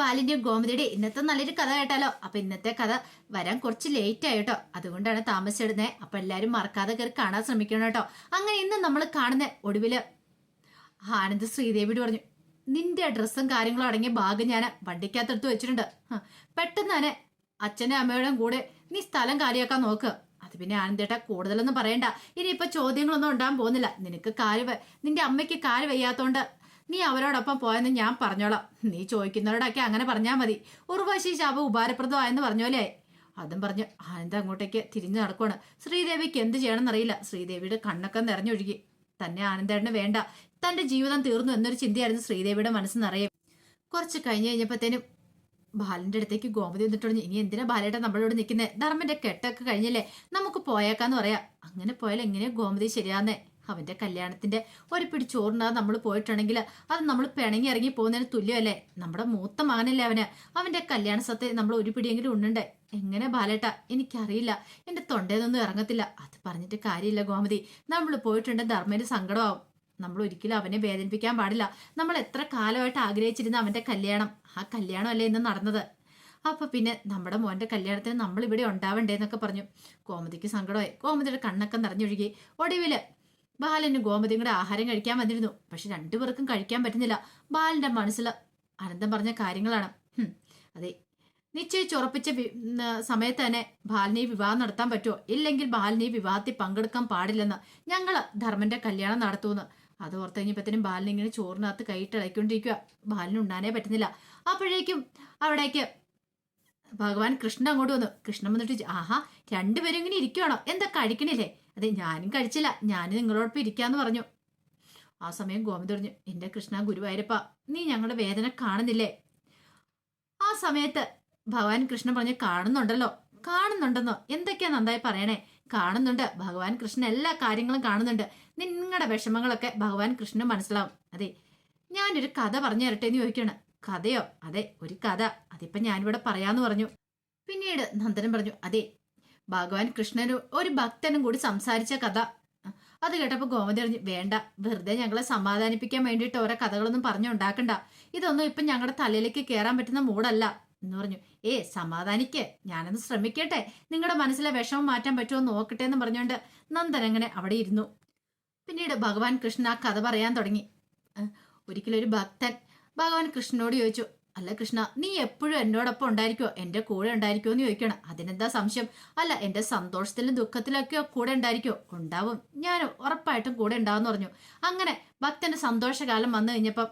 ബാലിന്റെയും ഗോമതിയുടെ ഇന്നത്തെ നല്ലൊരു കഥ കേട്ടാലോ? അപ്പൊ ഇന്നത്തെ കഥ വരാൻ കുറച്ച് ലേറ്റ് ആയിട്ടോ അതുകൊണ്ടാണ് താമസിച്ചിടുന്നത് അപ്പൊ എല്ലാരും മറക്കാതെ കയറി കാണാൻ ശ്രമിക്കണം കേട്ടോ. അങ്ങനെ ഇന്ന് നമ്മൾ കാണുന്ന ഒടുവിൽ ആനന്ദ് ശ്രീദേവിയോട് പറഞ്ഞു നിന്റെ ഡ്രസ്സും കാര്യങ്ങളും അടങ്ങിയ ഭാഗം ഞാൻ വണ്ടിക്കകത്തെടുത്ത് വെച്ചിട്ടുണ്ട്. പെട്ടെന്ന് തന്നെ അച്ഛനും അമ്മയുടെയും കൂടെ നീ സ്ഥലം കാലിയാക്കാൻ നോക്ക്. അത് പിന്നെ ആനന്ദേട്ട കൂടുതലൊന്നും പറയണ്ട. ഇനിയിപ്പൊ ചോദ്യങ്ങളൊന്നും ഉണ്ടാകാൻ പോകുന്നില്ല. നിനക്ക് കാൽ നിന്റെ അമ്മയ്ക്ക് കാൽ വയ്യാത്തോണ്ട് നീ അവരോടൊപ്പം പോയെന്ന് ഞാൻ പറഞ്ഞോളാം. നീ ചോദിക്കുന്നവരോടൊക്കെ അങ്ങനെ പറഞ്ഞാൽ മതി. ഉർവശി ശാപം ഉപകാരപ്രദമായെന്ന് പറഞ്ഞോലേ അതും പറഞ്ഞ് ആനന്ദ അങ്ങോട്ടേക്ക് തിരിഞ്ഞു നടക്കുവാണ്. ശ്രീദേവിക്ക് എന്ത് ചെയ്യണമെന്നറിയില്ല ശ്രീദേവിയുടെ കണ്ണൊക്കെ നിറഞ്ഞൊഴുകി. തന്നെ ആനന്ദേട്ടന് വേണ്ട. തന്റെ ജീവിതം തീർന്നു എന്നൊരു ചിന്തയായിരുന്നു ശ്രീദേവിയുടെ മനസ്സ് നിറയെ. കുറച്ച് കഴിഞ്ഞ് കഴിഞ്ഞപ്പോഴത്തേനും ബാലന്റെ അടുത്തേക്ക് ഗോമതി വന്നിട്ടുണ്ട് ഇനി എന്തിനാ ബാലേട്ടൻ നമ്മളോട് നിൽക്കുന്നത് ധർമ്മന്റെ കെട്ടൊക്കെ കഴിഞ്ഞല്ലേ? നമുക്ക് പോയേക്കാന്ന് പറയാം. അങ്ങനെ പോയാൽ എങ്ങനെയാ ഗോമതി ശരിയാന്നേ അവന്റെ കല്യാണത്തിന്റെ ഒരു പിടി ചോറിനാ നമ്മൾ പോയിട്ടുണ്ടെങ്കിൽ അത് നമ്മൾ പിണങ്ങി ഇറങ്ങി പോകുന്നതിന് തുല്യമല്ലേ? നമ്മുടെ മൂത്ത മകനല്ലേ അവന്? അവന്റെ കല്യാണ സത്തെ നമ്മൾ ഒരു പിടിയെങ്കിലും ഉണ്ടേ എങ്ങനെ ബാലേട്ട? എനിക്കറിയില്ല. എന്റെ തൊണ്ടേന്നൊന്നും ഇറങ്ങത്തില്ല. അത് പറഞ്ഞിട്ട് കാര്യമില്ല ഗോമതി. നമ്മൾ പോയിട്ടുണ്ട് ധർമ്മന് സങ്കടമാവും. നമ്മൾ ഒരിക്കലും അവനെ വേദനിപ്പിക്കാൻ പാടില്ല. നമ്മൾ എത്ര കാലമായിട്ട് ആഗ്രഹിച്ചിരുന്ന അവന്റെ കല്യാണം? ആ കല്യാണമല്ലേ ഇന്ന് നടന്നത്? അപ്പൊ പിന്നെ നമ്മുടെ മോന്റെ കല്യാണത്തിന് നമ്മൾ ഇവിടെ ഉണ്ടാവണ്ടേന്നൊക്കെ പറഞ്ഞു. കോമതിക്ക് സങ്കടമായി. കോമതിയുടെ കണ്ണൊക്കെ നിറഞ്ഞൊഴുകി. ഒടുവിൽ ബാലനും ഗോമതിയും കൂടെ ആഹാരം കഴിക്കാൻ വന്നിരുന്നു. പക്ഷെ രണ്ടുപേർക്കും കഴിക്കാൻ പറ്റുന്നില്ല. ബാലന്റെ മനസ്സിൽ അനന്തം പറഞ്ഞ കാര്യങ്ങളാണ്. അതെ. നിശ്ചയിച്ചുറപ്പിച്ച സമയത്ത് തന്നെ ബാലിനെ വിവാഹം നടത്താൻ പറ്റുമോ? ഇല്ലെങ്കിൽ ബാലിനെ വിവാഹത്തിൽ പങ്കെടുക്കാൻ പാടില്ലെന്ന് ഞങ്ങൾ ധർമ്മന്റെ കല്യാണം നടത്തുമെന്ന്. അത് ഓർത്ത് കഴിഞ്ഞപ്പോഴത്തേനും ബാലിനെ ഇങ്ങനെ ചോറിനകത്ത് കൈയിട്ട് ഇളക്കിക്കൊണ്ടിരിക്കുക ബാലിന് ഉണ്ണാനേ പറ്റുന്നില്ല. അപ്പോഴേക്കും അവിടേക്ക് ഭഗവാൻ കൃഷ്ണൻ അങ്ങോട്ട് വന്നു. കൃഷ്ണൻ വന്നിട്ട് ആഹാ രണ്ടുപേരും ഇങ്ങനെ ഇരിക്കുവാണോ? എന്താ കഴിക്കണില്ലേ? അതെ ഞാനും കഴിച്ചില്ല. ഞാൻ നിങ്ങളോടൊപ്പം ഇരിക്കാന്ന് പറഞ്ഞു. ആ സമയം ഗോവിന്ദ് പറഞ്ഞു എന്റെ കൃഷ്ണ ഗുരുവായൂരപ്പ നീ ഞങ്ങളുടെ വേദന കാണുന്നില്ലേ? ആ സമയത്ത് ഭഗവാൻ കൃഷ്ണൻ പറഞ്ഞു കാണുന്നുണ്ടല്ലോ കാണുന്നുണ്ടെന്നോ? എന്തൊക്കെയാ നന്നായി പറയണേ? കാണുന്നുണ്ട് ഭഗവാൻ കൃഷ്ണൻ എല്ലാ കാര്യങ്ങളും കാണുന്നുണ്ട്. നിങ്ങളുടെ വിഷമങ്ങളൊക്കെ ഭഗവാൻ കൃഷ്ണന് മനസ്സിലാവും. അതെ ഞാനൊരു കഥ പറഞ്ഞു തരട്ടെ എന്ന് ചോദിക്കാണ് കഥയോ? അതെ ഒരു കഥ. അതിപ്പോ ഞാനിവിടെ പറയാന്ന് പറഞ്ഞു. പിന്നീട് നന്ദനം പറഞ്ഞു അതെ ഭഗവാൻ കൃഷ്ണനും ഒരു ഭക്തനും കൂടി സംസാരിച്ച കഥ. അത് കേട്ടപ്പോൾ ഗോമതി പറഞ്ഞു വേണ്ട വെറുതെ ഞങ്ങളെ സമാധാനിപ്പിക്കാൻ വേണ്ടിയിട്ട് ഓരോ കഥകളൊന്നും പറഞ്ഞുണ്ടാക്കണ്ട ഇതൊന്നും ഇപ്പൊ ഞങ്ങളുടെ തലയിലേക്ക് കയറാൻ പറ്റുന്ന മൂടല്ല. എന്ന് പറഞ്ഞു. ഏ സമാധാനിക്കേ. ഞാനൊന്ന് ശ്രമിക്കട്ടെ. നിങ്ങളുടെ മനസ്സിലെ വിഷമം മാറ്റാൻ പറ്റുമോ നോക്കട്ടെ എന്ന് പറഞ്ഞുകൊണ്ട് നന്ദൻ അങ്ങനെ അവിടെ ഇരുന്നു. പിന്നീട് ഭഗവാൻ കൃഷ്ണൻ ആ കഥ പറയാൻ തുടങ്ങി. ഒരിക്കലൊരു ഒരു ഭക്തൻ. ഭഗവാൻ കൃഷ്ണനോട് ചോദിച്ചു അല്ല കൃഷ്ണ നീ എപ്പോഴും എന്നോടൊപ്പം ഉണ്ടായിരിക്കോ എന്റെ കൂടെ ഉണ്ടായിരിക്കോ എന്ന് ചോദിക്കണം. അതിനെന്താ സംശയം? അല്ല എന്റെ സന്തോഷത്തിലും ദുഃഖത്തിലൊക്കെയോ കൂടെ ഉണ്ടായിരിക്കോ ഉണ്ടാവും. ഞാൻ ഉറപ്പായിട്ടും കൂടെ ഉണ്ടാവെന്ന് പറഞ്ഞു. അങ്ങനെ ഭക്തന്റെ സന്തോഷകാലം വന്നു കഴിഞ്ഞപ്പം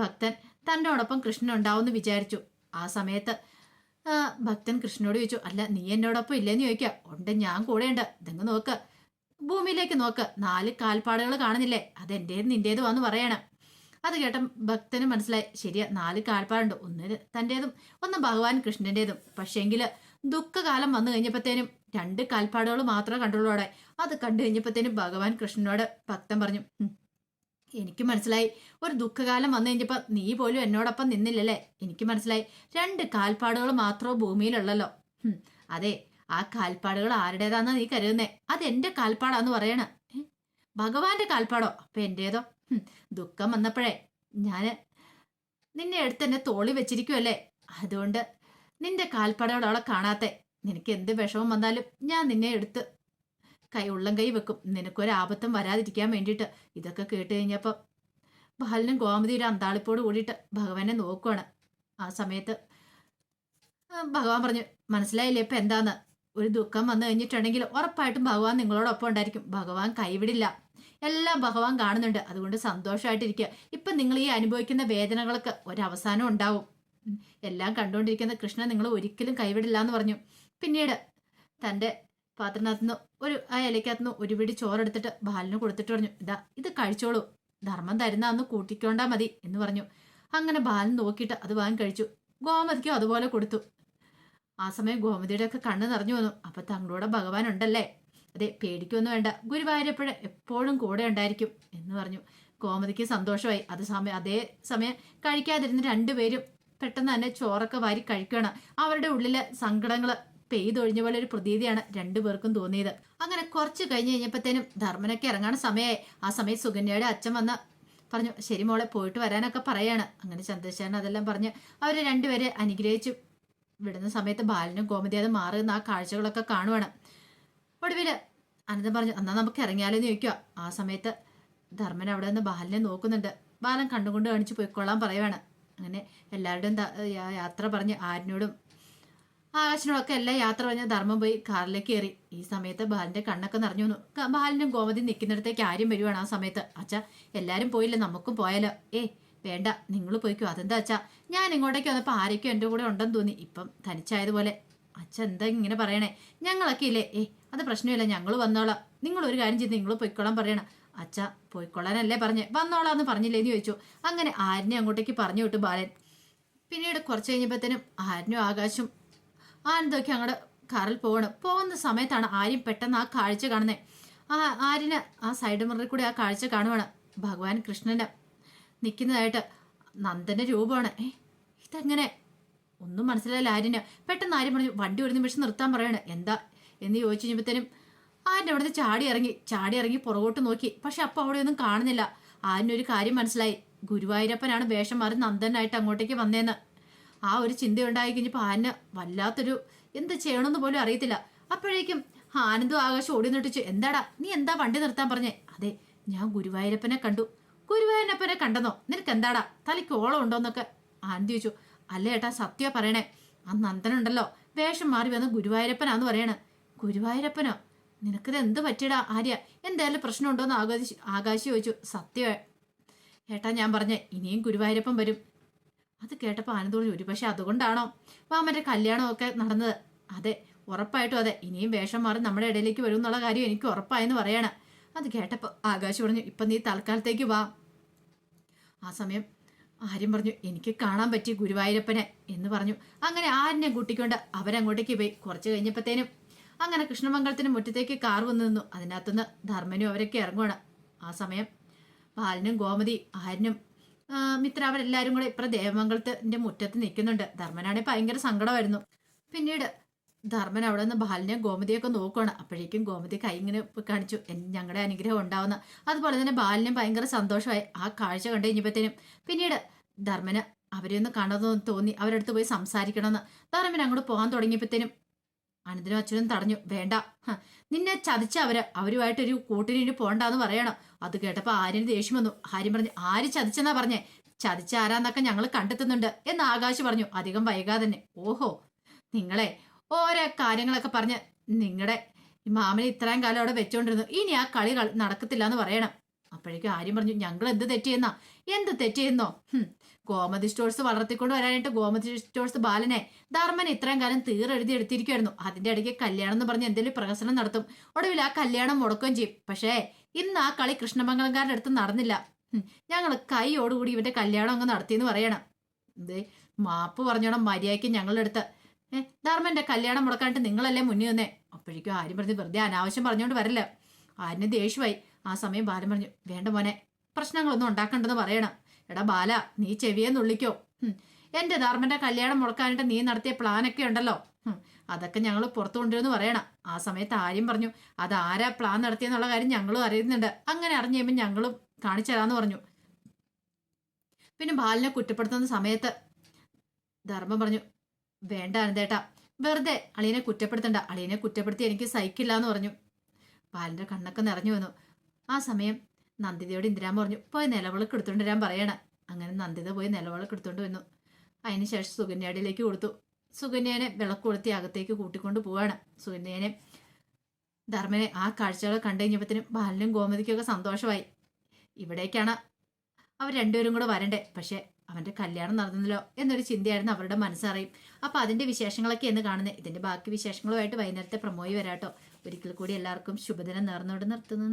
ഭക്തൻ തന്നോടൊപ്പം കൃഷ്ണൻ ഉണ്ടാവും എന്ന് വിചാരിച്ചു. ആ സമയത്ത് ഭക്തൻ കൃഷ്ണനോട് ചോദിച്ചു അല്ല നീ എന്നോടൊപ്പം ഇല്ലെന്ന് ചോദിക്കുക ഉണ്ട് ഞാൻ കൂടെ ഉണ്ട് ഇതങ്ങ് നോക്ക്. ഭൂമിയിലേക്ക് നോക്ക്. നാല് കാൽപ്പാടുകൾ കാണുന്നില്ലേ? അതെന്റേത് നിന്റേത് വന്ന് പറയണം. അത് കേട്ട ഭക്തന് മനസ്സിലായി. ശരിയാ നാല് കാൽപ്പാടുണ്ട്. ഒന്ന് തന്റെതും ഒന്ന് ഭഗവാൻ കൃഷ്ണന്റെതും പക്ഷേങ്കിൽ ദുഃഖകാലം വന്നു കഴിഞ്ഞപ്പോഴത്തേനും രണ്ട് കാൽപ്പാടുകൾ മാത്രമേ കണ്ടുള്ളൂ അവിടെ. അത് കണ്ടു കഴിഞ്ഞപ്പോഴത്തേനും ഭഗവാൻ കൃഷ്ണനോട് ഭക്തൻ പറഞ്ഞു എനിക്ക് മനസ്സിലായി. ഒരു ദുഃഖകാലം വന്നു കഴിഞ്ഞപ്പോൾ നീ പോലും എന്നോടൊപ്പം നിന്നില്ലല്ലേ? എനിക്ക് മനസ്സിലായി. രണ്ട് കാൽപ്പാടുകൾ മാത്രമേ ഭൂമിയിലുള്ളല്ലോ. അതെ ആ കാൽപ്പാടുകൾ ആരുടേതാണെന്ന് നീ കരുതുന്നേ? അത് എന്റെ കാൽപ്പാടാന്ന് പറയണ. ഭഗവാന്റെ കാൽപ്പാടോ? അപ്പൊ എന്റേതോ? ഹും, ദുഃഖം വന്നപ്പോഴേ ഞാൻ നിന്നെ എടുത്ത് എന്നെ തോളി വെച്ചിരിക്കുമല്ലേ അതുകൊണ്ട് നിന്റെ കാൽപ്പടയോടെ കാണാത്തെ. നിനക്ക് എന്ത് വിഷമം വന്നാലും ഞാൻ നിന്നെ എടുത്ത് കൈ ഉള്ളം കൈ വെക്കും. നിനക്കൊരു ആപത്തും വരാതിരിക്കാൻ വേണ്ടിയിട്ട്. ഇതൊക്കെ കേട്ട് കഴിഞ്ഞപ്പോൾ ബാലനും ഗോമതിയുടെ അന്താളിപ്പോട് കൂടിയിട്ട് ഭഗവാനെ നോക്കുവാണ്. ആ സമയത്ത് ഭഗവാൻ പറഞ്ഞു മനസ്സിലായില്ലേ ഇപ്പൊ എന്താന്ന്? ഒരു ദുഃഖം വന്നു കഴിഞ്ഞിട്ടുണ്ടെങ്കിൽ ഉറപ്പായിട്ടും ഭഗവാൻ നിങ്ങളോടൊപ്പം ഉണ്ടായിരിക്കും. ഭഗവാൻ കൈവിടില്ല. എല്ലാം ഭഗവാൻ കാണുന്നുണ്ട്. അതുകൊണ്ട് സന്തോഷമായിട്ടിരിക്കുക ഇപ്പം നിങ്ങൾ ഈ അനുഭവിക്കുന്ന വേദനകൾക്ക് ഒരവസാനം ഉണ്ടാവും. എല്ലാം കണ്ടുകൊണ്ടിരിക്കുന്ന കൃഷ്ണൻ നിങ്ങൾ ഒരിക്കലും കൈവിടില്ല എന്ന് പറഞ്ഞു. പിന്നീട് തന്റെ പാത്രത്തിനകത്തുനിന്ന് ഒരു ആ ഇലയ്ക്കകത്തുനിന്ന് ഒരു പിടി ചോറെടുത്തിട്ട് ബാലിന് കൊടുത്തിട്ട് പറഞ്ഞു ഇതാ ഇത് കഴിച്ചോളൂ. ധർമ്മം തരുന്ന അന്ന് കൂട്ടിക്കൊണ്ടാ മതി എന്ന് പറഞ്ഞു. അങ്ങനെ ബാലൻ നോക്കിയിട്ട് അത് വാങ്ങി കഴിച്ചു. ഗോമതിക്കും അതുപോലെ കൊടുത്തു. ആ സമയം ഗോമതിയുടെ ഒക്കെ കണ്ണ് നിറഞ്ഞു വന്നു. അപ്പൊ തങ്ങളുടെ ഭഗവാൻ ഉണ്ടല്ലേ? അതെ പേടിക്കൊന്നും വേണ്ട. ഗുരുവായൂരപ്പഴ എപ്പോഴും കൂടെ ഉണ്ടായിരിക്കും എന്ന് പറഞ്ഞു. കോമതിക്ക് സന്തോഷമായി. അത് സമയം അതേ സമയം കഴിക്കാതിരുന്ന രണ്ടുപേരും പെട്ടെന്ന് തന്നെ ചോറൊക്കെ വാരി കഴിക്കുകയാണ് അവരുടെ ഉള്ളിലെ സങ്കടങ്ങൾ പെയ്തൊഴിഞ്ഞ പോലെ ഒരു പ്രതീതിയാണ് രണ്ടുപേർക്കും തോന്നിയത്. അങ്ങനെ കുറച്ച് കഴിഞ്ഞ് കഴിഞ്ഞപ്പോഴത്തേനും ധർമ്മനൊക്കെ ഇറങ്ങാൻ സമയമായി ആ സമയം സുകന്യയുടെ അച്ഛൻ വന്ന് പറഞ്ഞു ശരി മോളെ പോയിട്ട് വരാനൊക്കെ പറയാണ്. അങ്ങനെ ചന്ദ്രശേഖരൻ അതെല്ലാം പറഞ്ഞ് അവർ രണ്ടുപേരെ അനുഗ്രഹിച്ചു. വിടുന്ന സമയത്ത് ബാലനും ഗോമതി അത് മാറുന്ന ആ കാഴ്ചകളൊക്കെ കാണുവാണ്. ഒടുവിൽ അനന്തം പറഞ്ഞു എന്നാ നമുക്ക് ഇറങ്ങിയാലോന്ന് ചോദിക്കുക ആ സമയത്ത് ധർമ്മൻ അവിടെ നിന്ന് ബാലനെ നോക്കുന്നുണ്ട്. ബാലൻ കണ്ടുകൊണ്ട് കാണിച്ച് പോയിക്കൊള്ളാൻ പറയുവാണ്. അങ്ങനെ എല്ലാവരുടെയും യാത്ര പറഞ്ഞ് ആരിനോടും ആകാശനോടൊക്കെ എല്ലാം യാത്ര പറഞ്ഞ് ധർമ്മം പോയി കാറിലേക്ക് കയറി. ഈ സമയത്ത് ബാലിന്റെ കണ്ണൊക്കെ നിറഞ്ഞു വന്നു. ബാലിനും ഗോമതി നിൽക്കുന്നിടത്തേക്ക് ആര്യം വരുവാണ് ആ സമയത്ത്. അച്ഛാ എല്ലാവരും പോയില്ല? നമുക്കും പോയാലോ. ഏ വേണ്ട. നിങ്ങൾ പോയിക്കോ. അതെന്താ അച്ഛാ? ഞാൻ ഇങ്ങോട്ടേക്ക് വന്നപ്പോൾ ആരൊക്കെ എന്റെ കൂടെ ഉണ്ടെന്ന് തോന്നി. ഇപ്പം തനിച്ചായതുപോലെ അച്ഛ എന്താ ഇങ്ങനെ പറയണേ? ഞങ്ങളൊക്കെ ഇല്ലേ? ഏ അത് പ്രശ്നമില്ല ഞങ്ങൾ വന്നോളാം. നിങ്ങൾ ഒരു കാര്യം ചെയ്ത് നിങ്ങൾ പൊയ്ക്കോളാം പറയണം. അച്ഛ പൊയ്ക്കൊള്ളാനല്ലേ പറഞ്ഞേ? വന്നോളാന്ന് പറഞ്ഞില്ലേന്ന് ചോദിച്ചു. അങ്ങനെ ആരിനെ അങ്ങോട്ടേക്ക് പറഞ്ഞു വിട്ടു ബാലൻ. പിന്നീട് കുറച്ച് കഴിഞ്ഞപ്പോഴത്തേനും ആരിനും ആകാശും ആനന്ദമൊക്കെ അങ്ങോട്ട് കാറിൽ പോകണം പോകുന്ന സമയത്താണ് ആര്യം പെട്ടെന്ന് ആ കാഴ്ച കാണുന്നത് ആ ആര്യന് ആ സൈഡ് മിററിൽ കൂടി ആ കാഴ്ച കാണുവാണ്. ഭഗവാൻ കൃഷ്ണന് നിൽക്കുന്നതായിട്ട് നന്ദന്റെ രൂപമാണ്. ഏ ഇതെങ്ങനെ? ഒന്നും മനസ്സിലായില്ല ആര്യന്. പെട്ടെന്ന് ആര്യം പറഞ്ഞു വണ്ടി ഒരു നിമിഷം നിർത്താൻ പറയാണ്. എന്താ? എന്ന് ചോദിച്ചു കഴിഞ്ഞപ്പോഴത്തേനും ആര്യൻ അവിടുത്തെ ചാടി ഇറങ്ങി. ചാടി ഇറങ്ങി പുറകോട്ട് നോക്കി. പക്ഷെ അപ്പം അവിടെ ഒന്നും കാണുന്നില്ല. ഒരു കാര്യം മനസ്സിലായി. ഗുരുവായൂരപ്പനാണ് വേഷം മാറി നന്ദനായിട്ട് അങ്ങോട്ടേക്ക് വന്നേന്ന്. ആ ഒരു ചിന്ത ഉണ്ടായി കഴിഞ്ഞപ്പോൾ ആന വല്ലാത്തൊരു എന്ത് ചെയ്യണമെന്ന് പോലും അറിയത്തില്ല. അപ്പോഴേക്കും ആനന്ദും ആകാശം ഓടി നിട്ടിച്ചു എന്താടാ? നീ എന്താ വണ്ടി നിർത്താൻ പറഞ്ഞേ? അതെ ഞാൻ ഗുരുവായൂരപ്പനെ കണ്ടു. ഗുരുവായൂരപ്പനെ കണ്ടെന്നോ? നിനക്ക് എന്താടാ തലയ്ക്ക് ഓളം ഉണ്ടോന്നൊക്കെ? ആനന്ദ് ചോദിച്ചു. അല്ല ഏട്ടാ? സത്യ പറയണേ. ആ നന്ദനുണ്ടല്ലോ. വേഷം മാറി വന്ന ഗുരുവായൂരപ്പനാന്ന് പറയണേ. ഗുരുവായൂരപ്പനോ? നിനക്കിത് എന്ത് പറ്റിയടാ ആര്യ? എന്തായാലും പ്രശ്നമുണ്ടോന്ന് ആകാശ് ആകാശ് ചോദിച്ചു. സത്യ ഏട്ടാ ഞാൻ പറഞ്ഞേ ഇനിയും ഗുരുവായൂരപ്പൻ വരും. അത് കേട്ടപ്പോൾ ആനന്ദോട് ഒരു പക്ഷെ അതുകൊണ്ടാണോ? വാമന്റെ കല്യാണമൊക്കെ നടന്നത്. അതെ ഉറപ്പായിട്ടും അതെ. ഇനിയും വേഷം മാറി നമ്മുടെ ഇടയിലേക്ക് വരും എന്നുള്ള കാര്യം എനിക്ക് ഉറപ്പായെന്ന് പറയാണ്. അത് കേട്ടപ്പോൾ ആകാശ് പറഞ്ഞു ഇപ്പം നീ തൽക്കാലത്തേക്ക് വാ. ആ സമയം ആര്യം പറഞ്ഞു എനിക്ക് കാണാൻ പറ്റി ഗുരുവായൂരപ്പനെ എന്ന് പറഞ്ഞു. അങ്ങനെ ആരിനെ കൂട്ടിക്കൊണ്ട് അവരങ്ങോട്ടേക്ക് പോയി. കുറച്ച് കഴിഞ്ഞപ്പോഴത്തേനും അങ്ങനെ കൃഷ്ണമംഗലത്തിന് മുറ്റത്തേക്ക് കാർ വന്നു നിന്നു. അതിനകത്തുനിന്ന് ധർമ്മനും അവരൊക്കെ ഇറങ്ങുവാണ്. ആ സമയം ബാലനും ഗോമതി ആര്യനും മിത്ര അവരെല്ലാവരും കൂടെ ഇപ്പറ ദേവമംഗലത്തിന്റെ മുറ്റത്ത് നിൽക്കുന്നുണ്ട്. ധർമ്മനാണെങ്കിൽ ഭയങ്കര സങ്കടമായിരുന്നു. പിന്നീട് ധർമ്മൻ അവിടെ നിന്ന് ബാലിനെ ഗോമതിയൊക്കെ നോക്കുകയാണ് അപ്പോഴേക്കും ഗോമതി കൈ ഇങ്ങനെ കാണിച്ചു. ഞങ്ങളുടെ അനുഗ്രഹം ഉണ്ടാവുന്ന. അതുപോലെ തന്നെ ബാലിനും ഭയങ്കര സന്തോഷമായി. ആ കാഴ്ച കണ്ടു കഴിഞ്ഞപ്പോഴത്തേനും പിന്നീട് ധർമ്മന് അവരെ ഒന്ന് തോന്നി. അവരടുത്ത് പോയി സംസാരിക്കണമെന്ന്. ധർമ്മൻ അങ്ങോട്ട് പോകാൻ തുടങ്ങിയപ്പോഴത്തേനും അനന്തനും അച്ഛനും തടഞ്ഞു. വേണ്ട. നിന്നെ ചതിച്ച അവർ അവരുമായിട്ടൊരു കൂട്ടിന് പോകണ്ടെന്ന് പറയണം. അത് കേട്ടപ്പോൾ ആര്യന് ദേഷ്യം വന്നു. ആര്യം പറഞ്ഞു ആര് ചതിച്ചെന്നാ പറഞ്ഞേ? ചതിച്ച ആരാന്നൊക്കെ ഞങ്ങൾ കണ്ടെത്തുന്നുണ്ട് എന്ന് ആകാശ് പറഞ്ഞു. അധികം വൈകാതെ തന്നെ. ഓഹോ നിങ്ങളെ ഓരോ കാര്യങ്ങളൊക്കെ പറഞ്ഞ് നിങ്ങളുടെ മാമനെ ഇത്രയും കാലം അവിടെ വെച്ചോണ്ടിരുന്നു. ഇനി ആ കളി നടക്കത്തില്ല എന്ന് പറയണം. അപ്പോഴേക്കും ആര്യം പറഞ്ഞു ഞങ്ങൾ എന്ത് തെറ്റിയെന്നാ? എന്ത് തെറ്റിയെന്നോ? ഗോമതി സ്റ്റോഴ്സ് വളർത്തിക്കൊണ്ട് വരാനായിട്ട് ഗോമതി സ്റ്റോഴ്സ് ബാലനെ ധർമ്മൻ ഇത്രയും കാലം തീറെഴുതി എടുത്തിരിക്കുമായിരുന്നു അതിന്റെ ഇടയ്ക്ക് കല്യാണം എന്ന് പറഞ്ഞ് എന്തെങ്കിലും പ്രഹസനം നടത്തും. ഒടുവിൽ ആ കല്യാണം മുടക്കുകയും ചെയ്യും. പക്ഷേ ഇന്ന് ആ കളി കൃഷ്ണമംഗലംകാരുടെ അടുത്ത് നടന്നില്ല. ഞങ്ങൾ കൈയോടുകൂടി ഇവന്റെ കല്യാണം അങ്ങ് നടത്തിയെന്ന് പറയണം. ദേ മാപ്പ് പറഞ്ഞോണം മര്യാദയ്ക്ക് ഞങ്ങളുടെ അടുത്ത്. ഏ ധർമ്മന്റെ കല്യാണം മുടക്കാനായിട്ട് നിങ്ങളല്ലേ മുന്നിൽ വന്നേ അപ്പോഴേക്കും ആര്യം പറഞ്ഞ് വെറുതെ അനാവശ്യം പറഞ്ഞുകൊണ്ട് വരല്ല. ആര്യന് ദേഷ്യമായി. ആ സമയം ബാലൻ പറഞ്ഞു വേണ്ട മോനെ പ്രശ്നങ്ങളൊന്നും ഉണ്ടാക്കണ്ടെന്ന് പറയണം. എടാ ബാല നീ ചെവിയെ നുള്ളിക്കോ എന്റെ ധർമ്മന്റെ കല്യാണം മുടക്കാനായിട്ട് നീ നടത്തിയ പ്ലാനൊക്കെ ഉണ്ടല്ലോ. അതൊക്കെ ഞങ്ങൾ പുറത്തു കൊണ്ടുവരുമെന്ന് പറയണം. ആ സമയത്ത് ആര്യം പറഞ്ഞു അത് ആരാ പ്ലാൻ നടത്തിയെന്നുള്ള കാര്യം ഞങ്ങളും അറിയുന്നുണ്ട്. അങ്ങനെ അറിഞ്ഞു കഴിയുമ്പോൾ ഞങ്ങളും കാണിച്ചു തരാമെന്ന് പറഞ്ഞു. പിന്നെ ബാലിനെ കുറ്റപ്പെടുത്തുന്ന സമയത്ത് ധർമ്മം പറഞ്ഞു വേണ്ട അനന്തേട്ടാ. വെറുതെ അളിയനെ കുറ്റപ്പെടുത്തണ്ട. അളിയനെ കുറ്റപ്പെടുത്തി എനിക്ക് സഹിക്കില്ല എന്ന് പറഞ്ഞു. ബാലിന്റെ കണ്ണൊക്കെ നിറഞ്ഞു വന്നു. ആ സമയം നന്ദിതയോട് ഇന്ദിരാമ പറഞ്ഞു പോയി നിലവിളക്ക് എടുത്തുകൊണ്ട് വരാൻ പറയണം. അങ്ങനെ നന്ദിത പോയി നിലവിളക്ക് എടുത്തുകൊണ്ട് വന്നു. അതിനുശേഷം സുകന്യയുടെയിലേക്ക് കൊടുത്തു. സുകന്യേനെ വിളക്ക് കൊളുത്തി അകത്തേക്ക് കൂട്ടിക്കൊണ്ട് പോവാണ്. സുകന്യേനെ ധർമ്മനെ ആ കാഴ്ചകൾ കണ്ടു കഴിഞ്ഞപ്പോഴത്തേനും ബാലനും ഗോമതിക്കൊക്കെ സന്തോഷമായി. ഇവിടേക്കാണ് അവർ രണ്ടുപേരും കൂടെ വരണ്ടേ. പക്ഷെ അവന്റെ കല്യാണം നടന്നല്ലോ എന്നൊരു ചിന്തയായിരുന്നു അവരുടെ മനസ്സറിയും. അപ്പൊ അതിന്റെ വിശേഷങ്ങളൊക്കെ എന്ന് കാണുന്നത്. ഇതിന്റെ ബാക്കി വിശേഷങ്ങളുമായിട്ട് വൈകുന്നേരത്തെ പ്രമോയി വരാട്ടോ. ഒരിക്കൽ കൂടി എല്ലാവർക്കും ശുഭദിനം നേർന്നോട് നിർത്തുന്നു.